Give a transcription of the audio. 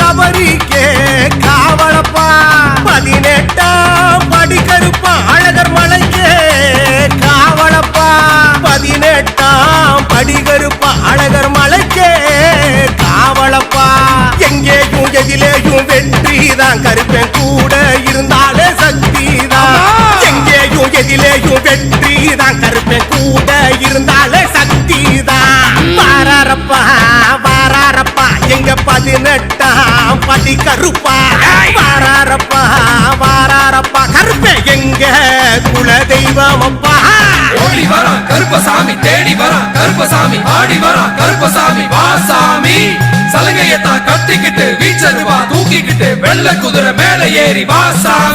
சபரிக்கே காவலப்பா. பதினெட்டாம் படி கருப்பா அழகர் மலைக்கே காவலப்பா. பதினெட்டாம் படி கருப்பா அழகர் மலைக்கே காவலப்பா. எங்கேயும் எதிலேயும் வெற்றிதான் கருப்பேன் கூட இருந்தாலே சக்திதான். எங்கேயும் எதிலேயும் வெற்றிதான் கருப்பேன் கூட இருந்தாலே எங்க பதினெட்டாம் படி கருப்பா. வாராரப்பா வாராரப்பா. கருப்பே எங்க குல தெய்வம் அப்பா ஓடி வரான் கருப்பசாமி தேடி வரான் கருப்பசாமி ஆடி வரான் கருப்பசாமி வாசாமி சலங்கையத்தான் கட்டிக்கிட்டு வீச்சருவா தூக்கிக்கிட்டு வெள்ள குதிரை மேல ஏறி வாசாமி